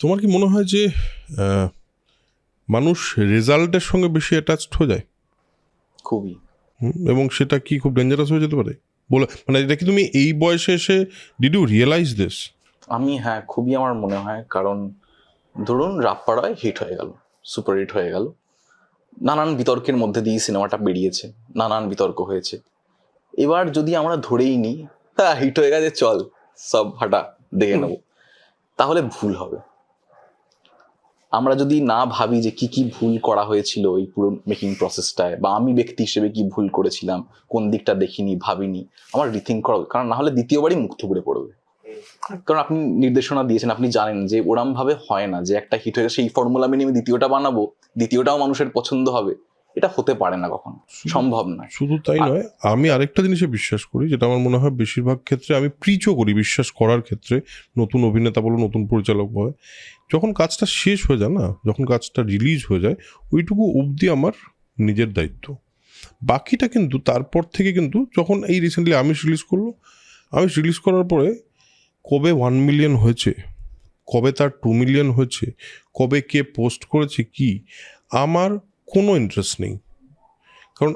তোমার কি মনে হয় যে মানুষ রেজাল্টের সঙ্গে বেশি অ্যাটাচড হয়ে যায়? খুবই। এবং সেটা কি খুব ডেঞ্জারাস হয়ে যেতে পারে? বলে মানে এটা কি তুমি এই বয়সে এসে ডিড ইউ রিয়েলাইজ দিস আমি হ্যাঁ খুবই আমার মনে হয় কারণ ধরুন রাপ্পাড়ায় হিট হয়ে গেল সুপার হিট হয়ে গেল নানান বিতর্কের মধ্যে দিয়ে সিনেমাটা বেরিয়েছে নানান বিতর্ক হয়েছে। এবার যদি আমরা ধরেই নিই হ্যাঁ হিট হয়ে গেছে চল সব হাঁটা দেখে নেব। তাহলে ভুল হবে। আমরা যদি না ভাবি যে কি কি ভুল করা হয়েছিল এই পুরো মেকিং প্রসেসটায় বা আমি ব্যক্তি হিসেবে কি ভুল করেছিলাম, কোন দিকটা দেখিনি, ভাবিনি, আমার রিথিং করা। কারণ না হলে দ্বিতীয়বারই মুখ থুবড়ে পড়বে কারণ আপনি নির্দেশনা দিয়েছেন, আপনি জানেন যে ওরম ভাবে হয় না, যে একটা হিট হয়ে সেই ফর্মুলা মেনে আমি দ্বিতীয়টা বানাবো, দ্বিতীয়টাও মানুষের পছন্দ হবে এটা হতে পারে না কখনো সম্ভব নয়। শুধু তাই নয় আমি আরেকটা জিনিসে বিশ্বাস করি যেটা আমার মনে হয় বেশিরভাগ ক্ষেত্রে আমি প্রিচও করি বিশ্বাস করার ক্ষেত্রে নতুন অভিনেতা বলো নতুন পরিচালক বলে। যখন কাজটা শেষ হয়ে যায় না যখন কাজটা রিলিজ হয়ে যায় ওইটুকু অবধি আমার নিজের দায়িত্ব। বাকিটা কিন্তু তারপর থেকে কিন্তু যখন এই রিসেন্টলি আমিষ রিলিজ করল আমিষ রিলিজ করার পরে কবে ওয়ান মিলিয়ন হয়েছে কবে তার টু মিলিয়ন হয়েছে কবে কে পোস্ট করেছে কি আমার কোনো ইন্টারেস্ট নেই। কারণ